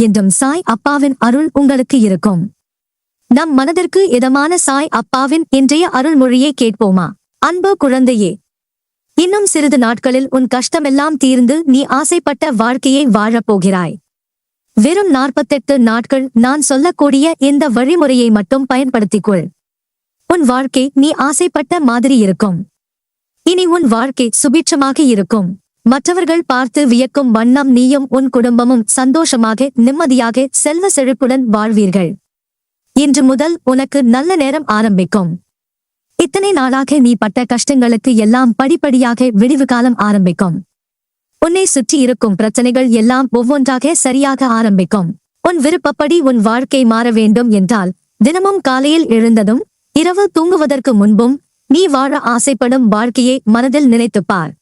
என்றும் சாய் அப்பாவின் அருள் உங்களுக்கு இருக்கும். நம் மனதிற்கு இதமான சாய் அப்பாவின் இன்றைய அருள்மொழியை கேட்போமா? அன்பு குழந்தையே இன்னும் சிறிது நாட்களில் உன் கஷ்டமெல்லாம் தீர்ந்து நீ ஆசைப்பட்ட வாழ்க்கையை வாழப் போகிறாய் வெறும் நாற்பத்தெட்டு நாட்கள் நான் சொல்லக்கூடிய இந்த வழிமுறையை மட்டும் பயன்படுத்திக்கொள். உன் வாழ்க்கை நீ ஆசைப்பட்ட மாதிரி இருக்கும். இனி உன் வாழ்க்கை சுபிட்சமாக இருக்கும். மற்றவர்கள் பார்த்து வியக்கும் வண்ணம் நீயும் உன் குடும்பமும் சந்தோஷமாக நிம்மதியாக செல்வ செழிப்புடன் வாழ்வீர்கள். இன்று முதல் உனக்கு நல்ல நேரம் ஆரம்பிக்கும். இத்தனை நாளாக நீ பட்ட கஷ்டங்களுக்கு எல்லாம் படிப்படியாக விடிவு காலம் ஆரம்பிக்கும். உன்னை சுற்றி இருக்கும் பிரச்சனைகள் எல்லாம் ஒவ்வொன்றாக சரியாக ஆரம்பிக்கும். உன் விருப்பப்படி உன் வாழ்க்கை மாற வேண்டும் என்றால் தினமும் காலையில் எழுந்ததும் இரவு தூங்குவதற்கு முன்பும் நீ வாழ ஆசைப்படும் வாழ்க்கையை மனதில் நினைத்துப்பார்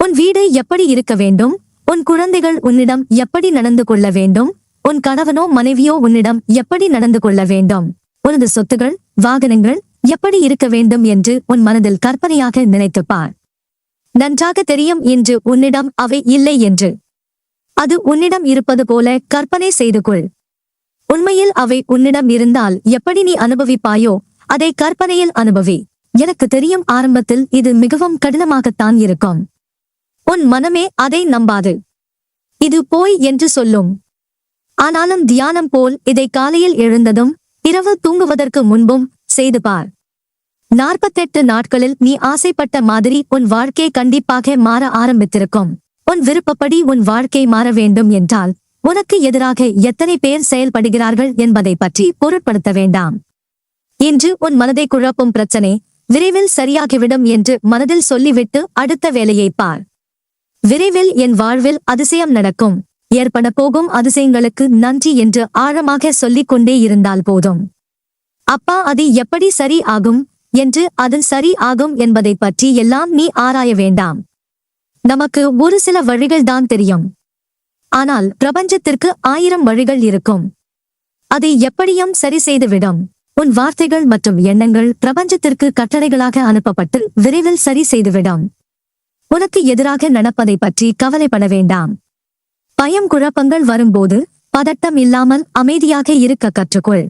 உன் வீடு எப்படி இருக்க வேண்டும்? உன் குழந்தைகள் உன்னிடம் எப்படி நடந்து கொள்ள வேண்டும்? உன் கணவனோ மனைவியோ உன்னிடம் எப்படி நடந்து கொள்ள வேண்டும்? உனது சொத்துகள் வாகனங்கள் எப்படி இருக்க வேண்டும் என்று உன் மனதில் கற்பனையாக நினைத்துப்பார். நன்றாக தெரியும் என்று உன்னிடம் அவை இல்லை என்று. அது உன்னிடம் இருப்பது போல கற்பனை செய்து கொள். உண்மையில் அவை உன்னிடம் இருந்தால் எப்படி நீ அனுபவிப்பாயோ அதை கற்பனையில் அனுபவி. எனக்கு தெரியும் ஆரம்பத்தில் இது மிகவும் கடினமாகத்தான் இருக்கும். உன் மனமே அதை நம்பாது. இது போய் என்று சொல்லும். ஆனாலும் தியானம் போல் இதை காலையில் எழுந்ததும் இரவு தூங்குவதற்கு முன்பும் செய்து பார். நாற்பத்தெட்டு நாட்களில் நீ ஆசைப்பட்ட மாதிரி உன் வாழ்க்கை கண்டிப்பாக மாற ஆரம்பித்திருக்கும். உன் விருப்பப்படி உன் வாழ்க்கை மாற வேண்டும் என்றால் உனக்கு எதிராக எத்தனை பேர் செயல்படுகிறார்கள் என்பதை பற்றி பொருட்படுத்த வேண்டாம். இன்று உன் மனதை குழப்பும் பிரச்சனை விரைவில் சரியாகிவிடும் என்று மனதில் சொல்லிவிட்டு அடுத்த வேலையை பார். விரைவில் என் வாழ்வில் அதிசயம் நடக்கும். ஏற்பட போகும் அதிசயங்களுக்கு நன்றி என்று ஆழமாக சொல்லிக் கொண்டே இருந்தால் போதும். அப்பா அது எப்படி சரி ஆகும்? என்று அது சரி ஆகும் என்பதை பற்றி எல்லாம் நீ ஆராய வேண்டாம். நமக்கு ஒரு சில வழிகள் தான் தெரியும். ஆனால் பிரபஞ்சத்திற்கு ஆயிரம் வழிகள் இருக்கும். அதை எப்படியும் சரி செய்துவிடும். உன் வார்த்தைகள் மற்றும் எண்ணங்கள் பிரபஞ்சத்திற்கு கட்டளைகளாக அனுப்பப்பட்டு விரைவில் சரி செய்துவிடும். உனக்கு எதிராக நடப்பதை பற்றி கவலைப்பட வேண்டாம். பயம் குழப்பங்கள் வரும்போது பதட்டம் இல்லாமல் அமைதியாக இருக்க கற்றுக்கொள்.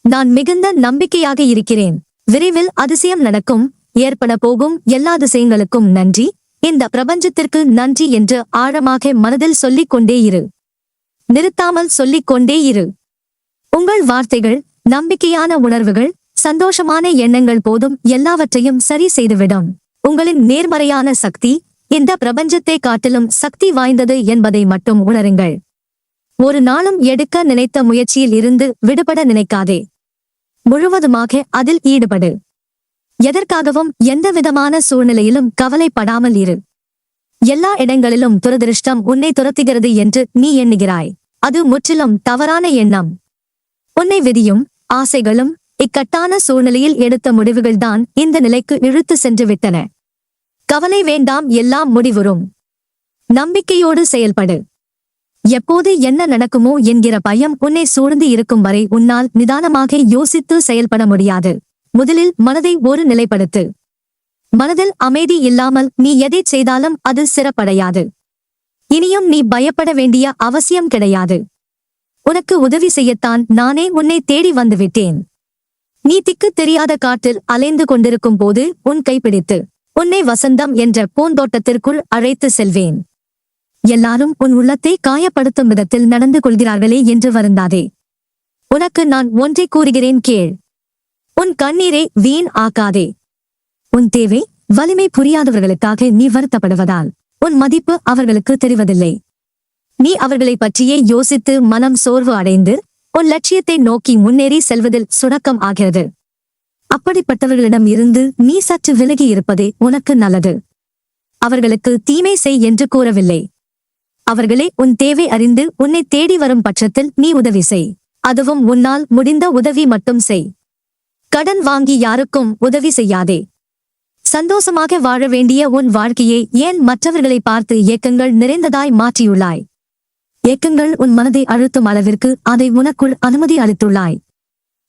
நான் மிகுந்த நம்பிக்கையாக இருக்கிறேன். விரைவில் அதிசயம் நடக்கும் ஏற்பட போகும் எல்லா அதிசயங்களுக்கும் நன்றி. இந்த பிரபஞ்சத்திற்கு நன்றி என்று ஆழமாக மனதில் சொல்லிக் கொண்டே இரு. நிறுத்தாமல் சொல்லிக் கொண்டே இரு. உங்கள் வார்த்தைகள் நம்பிக்கையான உணர்வுகள் சந்தோஷமான எண்ணங்கள் போதும் எல்லாவற்றையும் சரி செய்துவிடும். உங்களின் நேர்மறையான சக்தி இந்த பிரபஞ்சத்தை காட்டிலும் சக்தி வாய்ந்தது என்பதை மட்டும் உணருங்கள். ஒரு நாளும் எடுக்க நினைத்த முயற்சியில் இருந்து விடுபட நினைக்காதே. முழுவதுமாக அதில் ஈடுபடு. எதற்காகவும் எந்தவிதமான சூழ்நிலையிலும் கவலைப்படாமல் இரு. எல்லா இடங்களிலும் துரதிருஷ்டம் உன்னை துரத்துகிறது என்று நீ எண்ணுகிறாய். அது முற்றிலும் தவறான எண்ணம். உன்னை விதியும் ஆசைகளும் இக்கட்டான சூழ்நிலையில் எடுத்த முடிவுகள்தான் இந்த நிலைக்கு இழுத்து சென்று விட்டன. கவலை வேண்டாம் எல்லாம் முடிவுறும். நம்பிக்கையோடு செயல்படு. எப்போது என்ன நடக்குமோ என்கிற பயம் உன்னை சூழ்ந்து இருக்கும் வரை உன்னால் நிதானமாக யோசித்து செயல்பட முடியாது. முதலில் மனதை ஒரு நிலைப்படுத்து. மனதில் அமைதி இல்லாமல் நீ எதைச் செய்தாலும் அது சிறப்படையாது. இனியும் நீ பயப்பட வேண்டிய அவசியம் கிடையாது. உனக்கு உதவி செய்யத்தான் நானே உன்னை தேடி வந்துவிட்டேன். நீ திக்கு தெரியாத காட்டில் அலைந்து கொண்டிருக்கும் போது உன் கைப்பிடித்து உன்னை வசந்தம் என்ற பூந்தோட்டத்திற்குள் அழைத்து செல்வேன். எல்லாரும் உன் உள்ளத்தை காயப்படுத்தும் விதத்தில் நடந்து கொள்கிறார்களே என்று வருந்தாதே. உனக்கு நான் ஒன்றை கூறுகிறேன் கேள். உன் கண்ணீரை வீண் ஆக்காதே. உன் தேவை வலிமை புரியாதவர்களுக்காக நீ வருத்தப்படுவதால் உன் மதிப்பு அவர்களுக்கு தெரிவதில்லை. நீ அவர்களைப் பற்றியே யோசித்து மனம் சோர்வு அடைந்து உன் லட்சியத்தை நோக்கி முன்னேறி செல்வதில் சுணக்கம் ஆகிறது. அப்படிப்பட்டவர்களிடம் இருந்து நீ சற்று விலகி இருப்பதே உனக்கு நல்லது. அவர்களுக்கு தீமை செய் என்று கூறவில்லை. அவர்களே உன் தேவை அறிந்து உன்னை தேடி வரும் பட்சத்தில் நீ உதவி செய். அதுவும் உன்னால் முடிந்த உதவி மட்டும் செய். கடன் வாங்கி யாருக்கும் உதவி செய்யாதே. சந்தோஷமாக வாழ வேண்டிய உன் வாழ்க்கையை ஏன் மற்றவர்களை பார்த்து ஏக்கங்கள் நிறைந்ததாய் மாற்றியுள்ளாய்? ஏக்கங்கள் உன் மனதை அழுத்தும் அளவிற்கு அதை உனக்குள் அனுமதி அளித்துள்ளாய்.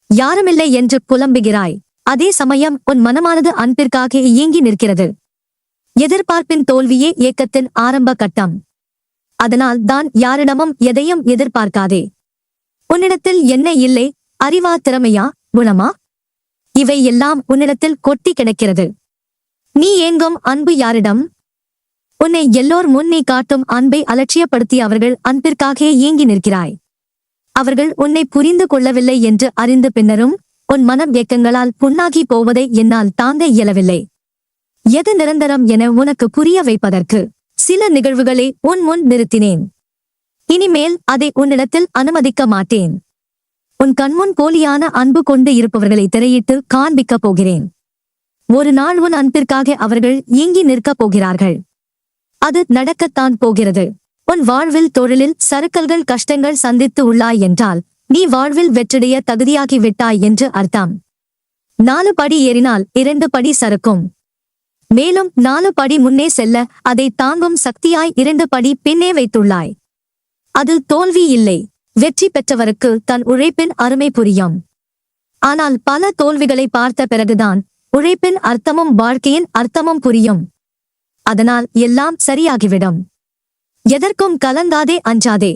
யாருமில்லை என்று புலம்புகிறாய். அதே சமயம் உன் மனமானது அன்பிற்காக இயங்கி நிற்கிறது. எதிர்பார்ப்பின் தோல்வியே ஏக்கத்தின் ஆரம்ப கட்டம். அதனால் தான் யாரிடமும் எதையும் எதிர்பார்க்காதே. உன்னிடத்தில் என்ன இல்லை? அறிவா திறமையா? குணமா? இவை எல்லாம் உன்னிடத்தில் கொட்டி கிடக்கிறது. நீ ஏங்கும் அன்பு யாரிடம்? உன்னை எல்லோர் முன் நீ காட்டும் அன்பை அலட்சியப்படுத்தி அவர்கள் அன்பிற்காக ஏங்கி நிற்கிறாய். அவர்கள் உன்னை புரிந்து கொள்ளவில்லை என்று அறிந்த பின்னரும் உன் மனம் இயக்கங்களால் புண்ணாகி போவதை என்னால் தாங்க இயலவில்லை. எது நிரந்தரம் என உனக்கு புரிய வைப்பதற்கு சில நிகழ்வுகளை உன் முன் நிறுத்தினேன். இனிமேல் அதை உன்னிடத்தில் அனுமதிக்க மாட்டேன். உன் கண்முன் போலியான அன்பு கொண்டு இருப்பவர்களை திரையிட்டு காண்பிக்கப் போகிறேன். ஒரு நாள் உன் அன்பிற்காக அவர்கள் இயங்கி நிற்கப் போகிறார்கள். அது நடக்கத்தான் போகிறது. உன் வாழ்வில் தொழிலில் சறுக்கல்கள் கஷ்டங்கள் சந்தித்து உள்ளாய் என்றால் நீ வாழ்வில் வெற்றிடைய தகுதியாகி விட்டாய் என்று அர்த்தம். நாலு படி ஏறினால் இரண்டு படி சறுக்கும். மேலும் நாலு படி முன்னே செல்ல அதை தாங்கும் சக்தியாய் இரண்டு படி பின்னே வைத்துள்ளாய். அது தோல்வி இல்லை. வெற்றி பெற்றவருக்கு தன் உழைப்பின் அருமை புரியும். ஆனால் பல தோல்விகளை பார்த்த பிறகுதான் உழைப்பின் அர்த்தமும் வாழ்க்கையின் அர்த்தமும் புரியும். அதனால் எல்லாம் சரியாகிவிடும். எதற்கும் கலந்தாதே அஞ்சாதே.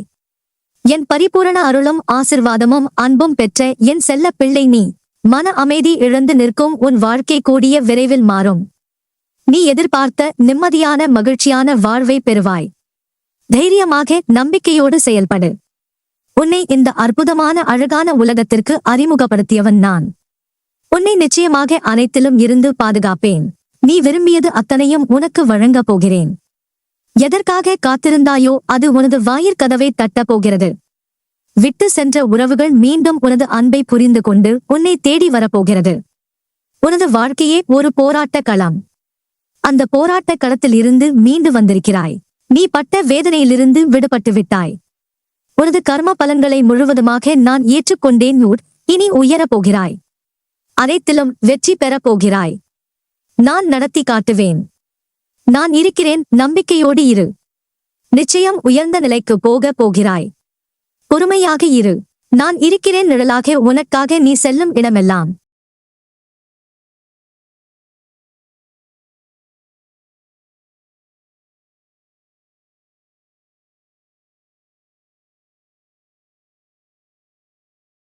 என் பரிபூரண அருளும் ஆசிர்வாதமும் அன்பும் பெற்ற என் செல்ல பிள்ளை நீ. மன அமைதி இழந்து நிற்கும் உன் வாழ்க்கை கூடிய விரைவில் மாறும். நீ எதிர்பார்த்த நிம்மதியான மகிழ்ச்சியான வாழ்வை பெறுவாய். தைரியமாக நம்பிக்கையோடு செயல்படு. உன்னை இந்த அற்புதமான அழகான உலகத்திற்கு அறிமுகப்படுத்தியவன் நான். உன்னை நிச்சயமாக அனைத்திலும் இருந்து பாதுகாப்பேன். நீ விரும்பியது அத்தனையும் உனக்கு வழங்கப் போகிறேன். எதற்காக காத்திருந்தாயோ அது உனது வாயிற் கதவை தட்டப் போகிறது. விட்டு சென்ற உறவுகள் மீண்டும் உனது அன்பை புரிந்து கொண்டு உன்னை தேடி வரப்போகிறது உனது வாழ்க்கையே ஒரு போராட்ட களம். அந்த போராட்ட களத்தில் இருந்து மீண்டு வந்திருக்கிறாய். நீ பட்ட வேதனையிலிருந்து விடுபட்டு விட்டாய். உனது கர்ம பலன்களை முழுவதுமாக நான் ஏற்றுக்கொண்டேன் நூர் இனி உயரப் போகிறாய். அனைத்திலும் வெற்றி பெறப் போகிறாய். நான் நடத்தி காட்டுவேன். நான் இருக்கிறேன் நம்பிக்கையோடு இரு. நிச்சயம் உயர்ந்த நிலைக்கு போக போகிறாய். பொறுமையாக இரு. நான் இருக்கிறேன் நிழலாக உனக்காக நீ செல்லும் இடமெல்லாம்.